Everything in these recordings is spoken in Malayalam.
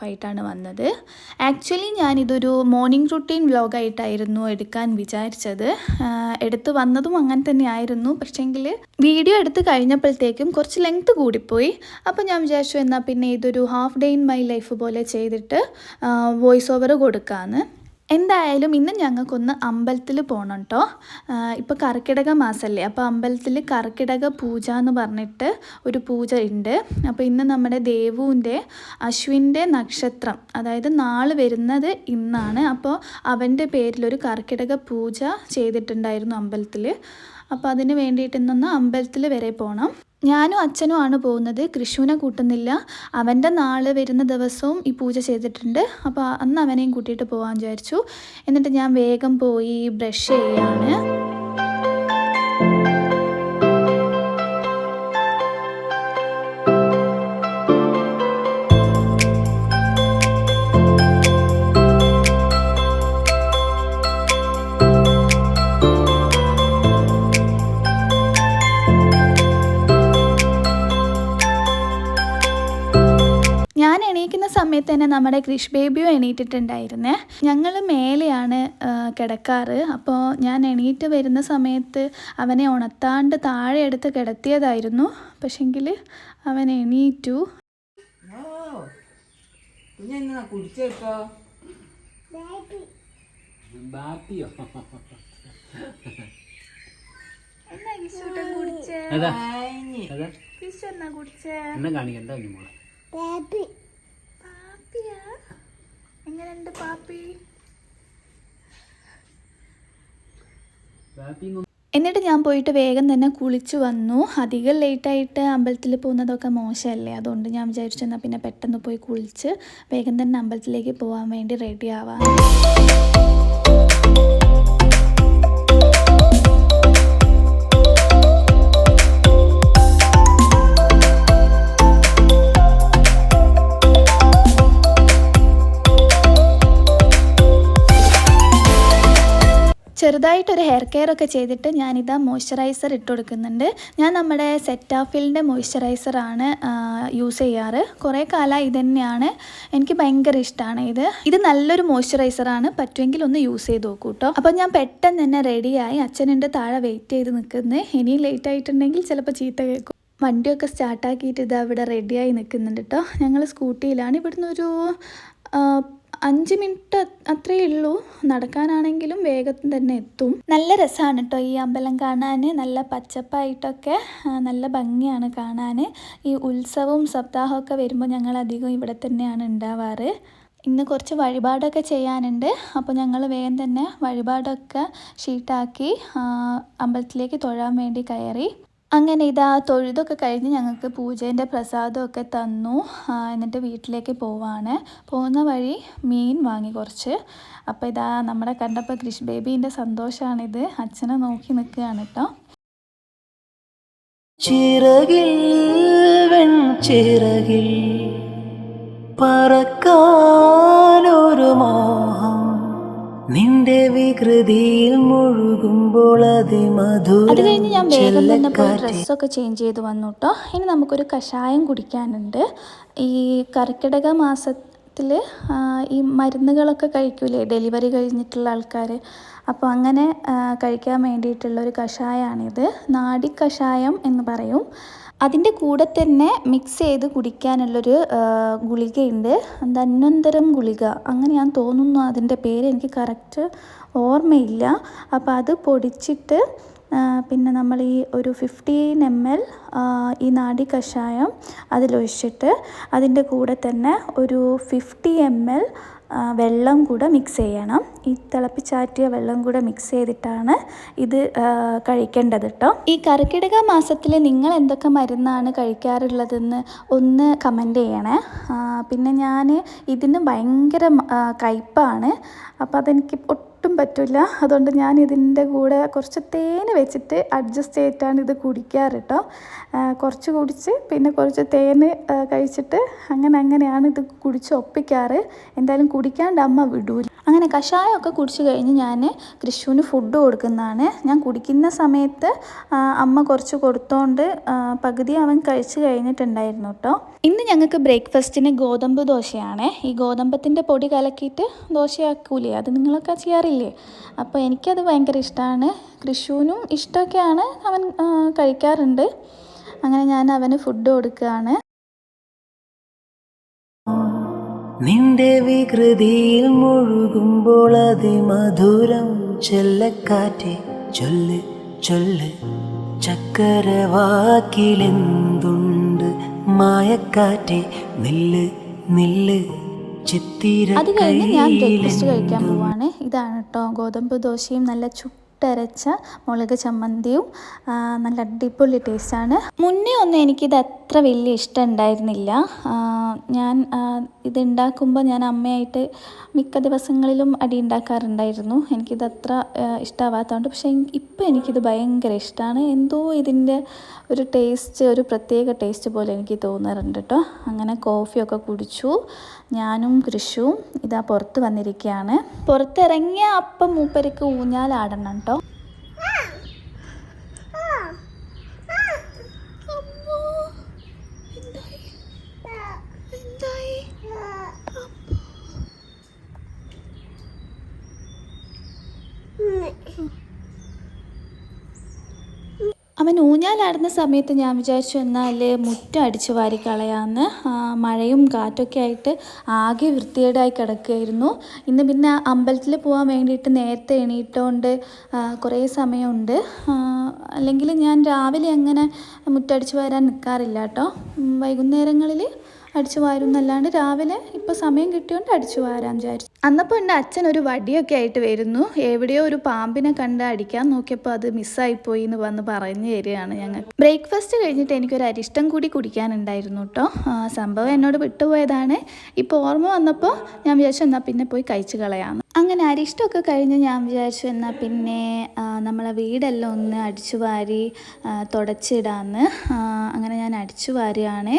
ലൈഫായിട്ടാണ് വന്നത്. ആക്ച്വലി ഞാനിതൊരു മോർണിംഗ് റുട്ടീൻ വ്ലോഗായിട്ടായിരുന്നു എടുക്കാൻ വിചാരിച്ചത്. എടുത്തു വന്നതും അങ്ങനെ തന്നെ ആയിരുന്നു. പക്ഷേങ്കിൽ വീഡിയോ എടുത്ത് കഴിഞ്ഞപ്പോഴത്തേക്കും കുറച്ച് ലെങ്ത് കൂടിപ്പോയി. അപ്പോൾ ഞാൻ വിചാരിച്ചു എന്നാൽ പിന്നെ ഇതൊരു half day in my life പോലെ ചെയ്തിട്ട് വോയിസ് ഓവർ കൊടുക്കാമെന്ന് എന്തായാലും ഇന്ന് ഞങ്ങൾക്കൊന്ന് അമ്പലത്തിൽ പോകണം കേട്ടോ ഇപ്പോൾ കർക്കിടക മാസമല്ലേ അപ്പോൾ അമ്പലത്തിൽ കർക്കിടക പൂജ എന്ന് പറഞ്ഞിട്ട് ഒരു പൂജ ഉണ്ട് അപ്പോൾ ഇന്ന് നമ്മുടെ ദേവുവിന്റെ അശ്വിന്റെ നക്ഷത്രം അതായത് നാൾ വരുന്നത് ഇന്നാണ്. അപ്പോൾ അവന്റെ പേരിലൊരു കർക്കിടക പൂജ ചെയ്തിട്ടുണ്ടായിരുന്നു അമ്പലത്തിൽ. അപ്പോൾ അതിന് വേണ്ടിയിട്ട് ഇന്നൊന്ന് അമ്പലത്തിൽ വരെ പോകണം ഞാനും അച്ഛനും ആണ് പോകുന്നത്. കൃഷുവിനെ കൂട്ടുന്നില്ല. അവന്റെ നാൾ വരുന്ന ദിവസവും ഈ പൂജ ചെയ്തിട്ടുണ്ട്. അപ്പോൾ അന്ന് അവനെയും കൂട്ടിയിട്ട് പോകാൻ വിചാരിച്ചു. എന്നിട്ട് ഞാൻ വേഗം പോയി ബ്രഷ് ചെയ്യാണ്. നമ്മുടെ കൃഷ് ബേബിയും എണീറ്റിട്ടുണ്ടായിരുന്നേ. ഞങ്ങൾ മേലെയാണ് കിടക്കാറ്. അപ്പോൾ ഞാൻ എണീറ്റ് വരുന്ന സമയത്ത് അവനെ ഉണർത്താണ്ട് താഴെ എടുത്ത് കിടത്തിയതായിരുന്നു. പക്ഷെങ്കിൽ അവൻ എണീറ്റു. ഓ കുഞ്ഞെന്നാ കുടിച്ചേട്ടോ ബാപ്പിയോ കുടിച്ചേ? അതാ. എന്നാ കുടിച്ചേ? എന്നെ കാണിക്കണ്ട മോളെ? എങ്ങനെയുണ്ട് പാപ്പി? എന്നിട്ട് ഞാൻ പോയിട്ട് വേഗം തന്നെ കുളിച്ചു വന്നു. അധികം ലേറ്റായിട്ട് അമ്പലത്തിൽ പോകുന്നതൊക്കെ മോശമല്ലേ? അതുകൊണ്ട് ഞാൻ വിചാരിച്ചു പിന്നെ പെട്ടെന്ന് പോയി കുളിച്ച് വേഗം തന്നെ അമ്പലത്തിലേക്ക് പോകാൻ വേണ്ടി റെഡി ആവാം ചെറുതായിട്ടൊരു ഹെയർ കെയർ ഒക്കെ ചെയ്തിട്ട് ഞാനിതാ മോയ്സ്ചറൈസർ ഇട്ട് കൊടുക്കുന്നുണ്ട്. ഞാൻ നമ്മുടെ സെറ്റാഫിലിന്റെ മോയ്സ്ചറൈസറാണ് യൂസ് ചെയ്യാറ്. കുറേ കാലം ഇത് തന്നെയാണ് എനിക്ക് ഭയങ്കര ഇഷ്ടമാണ് ഇത്. ഇത് നല്ലൊരു മോയ്സ്ചറൈസറാണ് പറ്റുമെങ്കിൽ ഒന്ന് യൂസ് ചെയ്ത് നോക്കൂ കേട്ടോ അപ്പോൾ ഞാൻ പെട്ടെന്ന് തന്നെ റെഡിയായി അച്ഛനെന്റെ താഴെ വെയിറ്റ് ചെയ്ത് നിൽക്കുന്നത് ഇനിയും ലേറ്റ് ആയിട്ടുണ്ടെങ്കിൽ ചിലപ്പോൾ ചീത്ത കേൾക്കും. വണ്ടിയൊക്കെ സ്റ്റാർട്ടാക്കിയിട്ട് ഇത് അവിടെ റെഡിയായി നിൽക്കുന്നുണ്ട് കേട്ടോ ഞങ്ങൾ സ്കൂട്ടിയിലാണ് ഇവിടുന്ന് ഒരു അഞ്ച് മിനിറ്റ് അത്രയേ ഉള്ളൂ. നടക്കാനാണെങ്കിലും വേഗത്തിൽ തന്നെ എത്തും. നല്ല രസമാണ് കേട്ടോ ഈ അമ്പലം കാണാൻ നല്ല പച്ചപ്പായിട്ടൊക്കെ നല്ല ഭംഗിയാണ് കാണാൻ ഈ ഉത്സവവും സപ്താഹമൊക്കെ വരുമ്പോൾ ഞങ്ങൾ അധികം ഇവിടെ തന്നെയാണ് ഉണ്ടാവാറ് ഇന്ന് കുറച്ച് വഴിപാടൊക്കെ ചെയ്യാനുണ്ട്. അപ്പോൾ ഞങ്ങൾ വേഗം തന്നെ വഴിപാടൊക്കെ ഷീട്ടാക്കി അമ്പലത്തിലേക്ക് തൊഴാൻ വേണ്ടി കയറി. അങ്ങനെ ഇതാ തൊഴുതൊക്കെ കഴിഞ്ഞ് ഞങ്ങൾക്ക് പൂജേന്റെ പ്രസാദമൊക്കെ തന്നു. എന്നിട്ട് വീട്ടിലേക്ക് പോവാണ്. പോകുന്ന വഴി മീൻ വാങ്ങി കുറച്ച്. അപ്പോൾ ഇതാ നമ്മുടെ കണ്ടപ്പോൾ കൃഷി ബേബീന്റെ സന്തോഷമാണിത് അച്ഛനെ നോക്കി നിൽക്കുകയാണ് കേട്ടോ ചിറകിൽ വെൺചിറകിൽ പറക്കാനൊരു മോഹം നിന്റെ വികൃതിയിൽ മുഴുകുമ്പോൾ അതിമധുരം അത് കഴിഞ്ഞ് ഞാൻ വേഗം തന്നെ പോയി ഡ്രസ്സൊക്കെ ചേഞ്ച് ചെയ്ത് വന്നു കേട്ടോ ഇനി നമുക്കൊരു കഷായം കുടിക്കാനുണ്ട്. ഈ കർക്കിടക മാസത്തിൽ ഈ മരുന്നുകളൊക്കെ കഴിക്കൂലേ? ഡെലിവറി കഴിഞ്ഞിട്ടുള്ള ആൾക്കാർ അപ്പോൾ അങ്ങനെ കഴിക്കാൻ വേണ്ടിയിട്ടുള്ള ഒരു കഷായമാണിത് നാടി കഷായം എന്ന് പറയും. അതിന്റെ കൂടെ തന്നെ മിക്സ് ചെയ്ത് കുടിക്കാനുള്ളൊരു ഗുളികയുണ്ട്. ധന്വന്തരം ഗുളിക. അങ്ങനെ ഞാൻ തോന്നുന്നു അതിന്റെ പേര് എനിക്ക് കറക്റ്റ് ഓർമ്മയില്ല. അപ്പോൾ അത് പൊടിച്ചിട്ട് പിന്നെ നമ്മൾ ഈ ഒരു ഫിഫ്റ്റീൻ എം എൽ ഈ നാടി കഷായം അതിലൊഴിച്ചിട്ട് അതിന്റെ കൂടെ തന്നെ ഒരു ഫിഫ്റ്റി എം എൽ വെള്ളം കൂടെ മിക്സ് ചെയ്യണം. ഈ തിളപ്പിച്ചാറ്റിയ വെള്ളം കൂടെ മിക്സ് ചെയ്തിട്ടാണ് ഇത് കഴിക്കേണ്ടത് കേട്ടോ ഈ കർക്കിടക മാസത്തിൽ നിങ്ങൾ എന്തൊക്കെ മരുന്നാണ് കഴിക്കാറുള്ളതെന്ന് ഒന്ന് കമന്റ് ചെയ്യണേ. പിന്നെ ഞാൻ ഇതിന് ഭയങ്കര കയ്പ്പാണ് അപ്പോൾ അതെനിക്ക് ഒട്ടും പറ്റില്ല അതുകൊണ്ട് ഞാൻ ഇതിന്റെ കൂടെ കുറച്ച് തേൻ വെച്ചിട്ട് അഡ്ജസ്റ്റ് ചെയ്തിട്ടാണ് ഇത് കുടിക്കാറ് കേട്ടോ കുറച്ച് കുടിച്ച് പിന്നെ കുറച്ച് തേൻ കഴിച്ചിട്ട് അങ്ങനെ അങ്ങനെയാണ് ഇത് കുടിച്ച് ഒപ്പിക്കാറ്. എന്തായാലും കുടിക്കാണ്ട് അമ്മ വിടൂല. അങ്ങനെ കഷായമൊക്കെ കുടിച്ചു കഴിഞ്ഞ് ഞാൻ കൃഷുവിന് ഫുഡ് കൊടുക്കുന്നതാണ്. ഞാൻ കുടിക്കുന്ന സമയത്ത് അമ്മ കുറച്ച് കൊടുത്തോണ്ട് പകുതി അവൻ കഴിച്ചു കഴിഞ്ഞിട്ടുണ്ടായിരുന്നു കേട്ടോ ഇന്ന് ഞങ്ങൾക്ക് ബ്രേക്ക്ഫാസ്റ്റിന് ഗോതമ്പ് ദോശയാണ്. ഈ ഗോതമ്പത്തിന്റെ പൊടി കലക്കിയിട്ട് ദോശയാക്കൂലേ? അത് നിങ്ങളൊക്കെ ചെയ്യാറില്ലേ? അപ്പോൾ എനിക്കത് ഭയങ്കര ഇഷ്ടമാണ് കൃഷുവിനും ഇഷ്ടമൊക്കെയാണ് അവൻ കഴിക്കാറുണ്ട്. അങ്ങനെ ഞാൻ അവന് ഫുഡ് കൊടുക്കുകയാണ്. നിന്റെ വികൃതിയിൽ മുഴുകുമ്പോൾ അതിമധുരം ചെല്ലക്കാറ്റെ. ചൊല്ല് ചൊല്ല്. ചക്കരവാക്കിലെന്തുണ്ട് മായക്കാറ്റെ? നില്ല് നില്ല്. ചിത്തിര അത് കഴിഞ്ഞ് ഞാൻ ബ്രേക്ക്ഫാസ്റ്റ് കഴിക്കാൻ പോവാണ്. ഇതാണ് കേട്ടോ ഗോതമ്പ് ദോശയും നല്ല ചുട്ടരച്ച മുളക് ചമ്മന്തിയും നല്ല അടിപൊളി ടേസ്റ്റാണ് മുന്നേ ഒന്നും എനിക്കിത് അത്ര വലിയ ഇഷ്ടം ഉണ്ടായിരുന്നില്ല. ഞാൻ ഇതുണ്ടാക്കുമ്പോൾ ഞാൻ അമ്മയായിട്ട് മിക്ക ദിവസങ്ങളിലും അടി ഉണ്ടാക്കാറുണ്ടായിരുന്നു. എനിക്കിത് അത്ര ഇഷ്ടമാവാത്തതുകൊണ്ട് പക്ഷേ ഇപ്പം എനിക്കിത് ഭയങ്കര ഇഷ്ടമാണ് എന്തോ ഇതിന്റെ ഒരു ടേസ്റ്റ് ഒരു പ്രത്യേക ടേസ്റ്റ് പോലെ എനിക്ക് തോന്നാറുണ്ട് കേട്ടോ അങ്ങനെ കോഫിയൊക്കെ കുടിച്ചു. ഞാനും കൃഷിയും ഇതാ പുറത്ത് വന്നിരിക്കുകയാണ് പുറത്തിറങ്ങിയ അപ്പം മൂപ്പരക്ക് ഊഞ്ഞാലാടണം അവൻ ഊഞ്ഞാലാടുന്ന സമയത്ത് ഞാൻ വിചാരിച്ചു എന്നാൽ മുറ്റം അടിച്ചു വാരി മഴയും കാറ്റൊക്കെ ആയിട്ട് ആകെ വൃത്തികേടായി കിടക്കുകയായിരുന്നു. ഇന്ന് പിന്നെ അമ്പലത്തിൽ പോകാൻ വേണ്ടിയിട്ട് നേരത്തെ എണീറ്റുകൊണ്ട് കുറേ സമയമുണ്ട്. അല്ലെങ്കിൽ ഞാൻ രാവിലെ അങ്ങനെ മുറ്റടിച്ചു വരാൻ നിൽക്കാറില്ല കേട്ടോ. വൈകുന്നേരങ്ങളിൽ അടിച്ചു വാരും എന്നല്ലാണ്ട് രാവിലെ ഇപ്പോൾ സമയം കിട്ടിയോണ്ട് അടിച്ചു വാരാൻ വിചാരിച്ചു. അന്നപ്പോൾ എന്റെ അച്ഛൻ ഒരു വടിയൊക്കെ ആയിട്ട് വരുന്നു. എവിടെയോ ഒരു പാമ്പിനെ കണ്ട് അടിക്കാൻ നോക്കിയപ്പോൾ അത് മിസ്സായിപ്പോയി എന്ന് വന്ന് പറഞ്ഞു തരികയാണ് ഞങ്ങൾ. ബ്രേക്ക്ഫാസ്റ്റ് കഴിഞ്ഞിട്ട് എനിക്കൊരു അരിഷ്ടം കൂടി കുടിക്കാനുണ്ടായിരുന്നു കേട്ടോ സംഭവം എന്നോട് വിട്ടുപോയതാണ്. ഇപ്പോൾ ഓർമ്മ വന്നപ്പോൾ ഞാൻ വിചാരിച്ചു എന്നാൽ പിന്നെ പോയി കഴിച്ചു കളയാമെന്ന് അങ്ങനെ അരിഷ്ടമൊക്കെ കഴിഞ്ഞ് ഞാൻ വിചാരിച്ചു എന്നാൽ പിന്നെ നമ്മളെ വീടെല്ലാം ഒന്ന് അടിച്ചു വാരി തുടച്ചിടാന്ന്. അങ്ങനെ ഞാൻ അടിച്ചു വാരിയാണ്.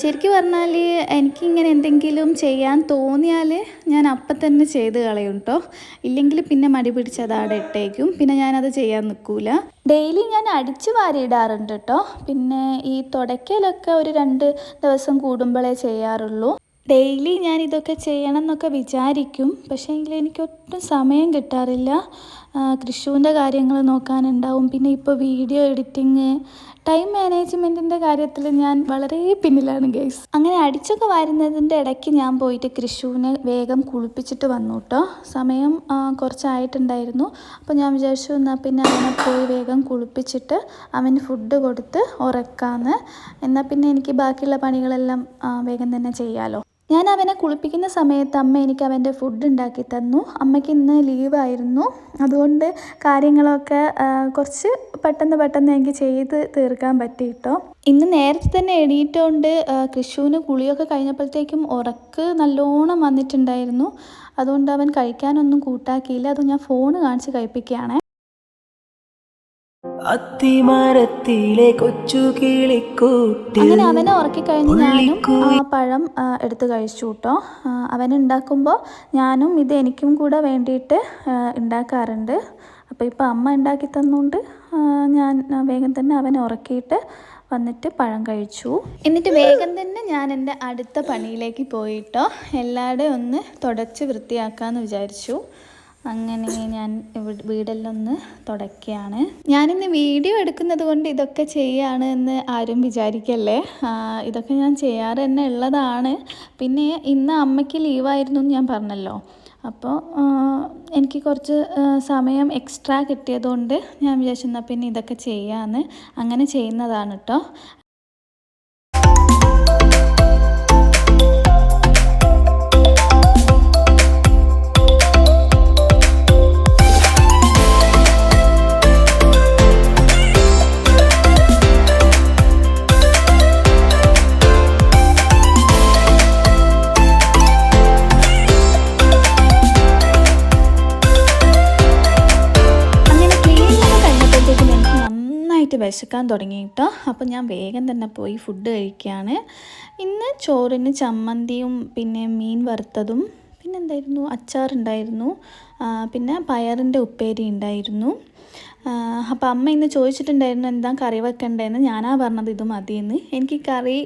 ശരിക്കും പറഞ്ഞാൽ എനിക്കിങ്ങനെ എന്തെങ്കിലും ചെയ്യാൻ തോന്നിയാൽ ഞാൻ അപ്പം തന്നെ ചെയ്ത് കളയും കേട്ടോ ഇല്ലെങ്കിൽ പിന്നെ മടി പിടിച്ചത് അവിടെ ഇട്ടേക്കും. പിന്നെ ഞാനത് ചെയ്യാൻ നിൽക്കൂല ഡെയിലി ഞാൻ അടിച്ചു വാരിയിടാറുണ്ട് കേട്ടോ പിന്നെ ഈ തുടയ്ക്കലൊക്കെ ഒരു രണ്ട് ദിവസം കൂടുമ്പോഴേ ചെയ്യാറുള്ളൂ. ഡെയിലി ഞാൻ ഇതൊക്കെ ചെയ്യണം എന്നൊക്കെ വിചാരിക്കും. പക്ഷേ എങ്കിൽ എനിക്കൊട്ടും സമയം കിട്ടാറില്ല. കൃഷുവിന്റെ കാര്യങ്ങൾ നോക്കാനുണ്ടാവും. പിന്നെ ഇപ്പോൾ വീഡിയോ എഡിറ്റിങ് ടൈം മാനേജ്മെന്റിന്റെ കാര്യത്തിൽ ഞാൻ വളരെ പിന്നിലാണ് ഗൈസ്. അങ്ങനെ അടിച്ചൊക്കെ വരുന്നതിന്റെ ഇടയ്ക്ക് ഞാൻ പോയിട്ട് കൃഷുവിനെ വേഗം കുളിപ്പിച്ചിട്ട് വന്നു കേട്ടോ. സമയം കുറച്ചായിട്ടുണ്ടായിരുന്നു. അപ്പോൾ ഞാൻ വിചാരിച്ചു എന്നാൽ പിന്നെ അവനെ പോയി വേഗം കുളിപ്പിച്ചിട്ട് അവന് ഫുഡ് കൊടുത്ത് ഉറക്കാന്ന്. എന്നാൽ പിന്നെ എനിക്ക് ബാക്കിയുള്ള പണികളെല്ലാം വേഗം തന്നെ ചെയ്യാമല്ലോ ഞാൻ അവനെ കുളിപ്പിക്കുന്ന സമയത്ത് അമ്മ എനിക്ക് അവന്റെ ഫുഡ് ഉണ്ടാക്കി തന്നു. അമ്മയ്ക്ക് ഇന്ന് ലീവായിരുന്നു അതുകൊണ്ട് കാര്യങ്ങളൊക്കെ കുറച്ച് പെട്ടെന്ന് പെട്ടെന്ന് എനിക്ക് ചെയ്ത് തീർക്കാൻ പറ്റി കേട്ടോ ഇന്ന് നേരത്തെ തന്നെ എണീറ്റുകൊണ്ട് കൃഷുവിന് കുളിയൊക്കെ കഴിഞ്ഞപ്പോഴത്തേക്കും ഉറക്ക് നല്ലോണം വന്നിട്ടുണ്ടായിരുന്നു. അതുകൊണ്ട് അവൻ കഴിക്കാനൊന്നും കൂട്ടാക്കിയില്ല. അത് ഞാൻ ഫോൺ കാണിച്ച് കഴിപ്പിക്കുകയാണ്. അത്തിമരത്തിലെ കൊച്ചു കിളിക്കൂട്ടി അങ്ങനെ അവനെ ഉറക്കി കഴിഞ്ഞ് ഞാനും ആ പഴം എടുത്ത് കഴിച്ചു കേട്ടോ അവൻ ഉണ്ടാക്കുമ്പോൾ ഞാനും ഇത് എനിക്കും കൂടെ വേണ്ടിയിട്ട് ഉണ്ടാക്കാറുണ്ട്. അപ്പോൾ ഇപ്പോൾ അമ്മ ഉണ്ടാക്കി തന്നുകൊണ്ട് ഞാൻ വേഗം തന്നെ അവനെ ഉറക്കിയിട്ട് വന്നിട്ട് പഴം കഴിച്ചു. എന്നിട്ട് വേഗം തന്നെ ഞാൻ എന്റെ അടുത്ത പണിയിലേക്ക് പോയിട്ടോ എല്ലാവരുടെയും ഒന്ന് തുടച്ച് വൃത്തിയാക്കാമെന്ന് വിചാരിച്ചു. അങ്ങനെ ഞാൻ വീടെല്ലാം ഒന്ന് തുടയ്ക്കുകയാണ് ഞാനിന്ന് വീഡിയോ എടുക്കുന്നത് കൊണ്ട് ഇതൊക്കെ ചെയ്യാണ് എന്ന് ആരും വിചാരിക്കല്ലേ? ഇതൊക്കെ ഞാൻ ചെയ്യാറ് തന്നെ ഉള്ളതാണ്. പിന്നെ ഇന്ന് അമ്മയ്ക്ക് ലീവായിരുന്നു എന്ന് ഞാൻ പറഞ്ഞല്ലോ. അപ്പോൾ എനിക്ക് കുറച്ച് സമയം എക്സ്ട്രാ കിട്ടിയതുകൊണ്ട് ഞാൻ വിചാരിച്ചെന്നാൽ പിന്നെ ഇതൊക്കെ ചെയ്യാമെന്ന് അങ്ങനെ ചെയ്യുന്നതാണ് കേട്ടോ നന്നായിട്ട് വിശക്കാൻ തുടങ്ങി കേട്ടോ അപ്പോൾ ഞാൻ വേഗം തന്നെ പോയി ഫുഡ് കഴിക്കുകയാണ് ഇന്ന് ചോറിന് ചമ്മന്തിയും പിന്നെ മീൻ വറുത്തതും പിന്നെ എന്തായിരുന്നു? അച്ചാറുണ്ടായിരുന്നു. പിന്നെ പയറിന്റെ ഉപ്പേരി ഉണ്ടായിരുന്നു. അപ്പോൾ അമ്മ ഇന്ന് ചോദിച്ചിട്ടുണ്ടായിരുന്നു എന്താ കറി വെക്കണ്ടേന്ന്. ഞാനാ പറഞ്ഞത് ഇത് മതിയെന്ന്. എനിക്ക് കറി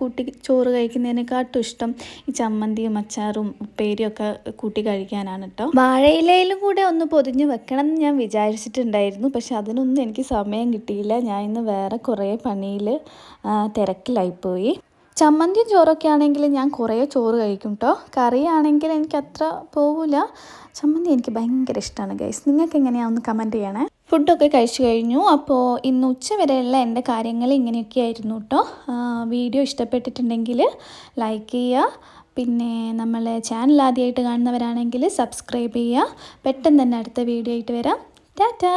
കൂട്ടി ചോറ് കഴിക്കുന്നതിനെക്കാട്ടും ഇഷ്ടം ഈ ചമ്മന്തിയും അച്ചാറും ഉപ്പേരിയും ഒക്കെ കൂട്ടി കഴിക്കാനാണ് കേട്ടോ വാഴയിലയിലും കൂടെ ഒന്ന് പൊതിഞ്ഞ് വെക്കണം എന്ന് ഞാൻ വിചാരിച്ചിട്ടുണ്ടായിരുന്നു. പക്ഷെ അതിനൊന്നും എനിക്ക് സമയം കിട്ടിയില്ല. ഞാൻ ഇന്ന് വേറെ കുറേ പണിയിൽ തിരക്കിലായിപ്പോയി ചമ്മന്തിയും ചോറൊക്കെ ആണെങ്കിൽ ഞാൻ കുറേ ചോറ് കഴിക്കും കേട്ടോ കറിയാണെങ്കിൽ എനിക്ക് അത്ര പോവില്ല ചമ്മന്തി എനിക്ക് ഭയങ്കര ഇഷ്ടമാണ് ഗൈസ്. നിങ്ങൾക്ക് എങ്ങനെയാണെന്ന് കമന്റ് ചെയ്യണേ. ഫുഡൊക്കെ കഴിച്ചു കഴിഞ്ഞു. അപ്പോൾ ഇന്ന് ഉച്ച വരെയുള്ള എന്റെ കാര്യങ്ങൾ ഇങ്ങനെയൊക്കെ ആയിരുന്നു കേട്ടോ വീഡിയോ ഇഷ്ടപ്പെട്ടിട്ടുണ്ടെങ്കിൽ ലൈക്ക് ചെയ്യുക. പിന്നെ നമ്മളെ ചാനൽ ആദ്യമായിട്ട് കാണുന്നവരാണെങ്കിൽ സബ്സ്ക്രൈബ് ചെയ്യുക. പെട്ടെന്ന് തന്നെ അടുത്ത വീഡിയോ ആയിട്ട് വരാം. ടാറ്റാ!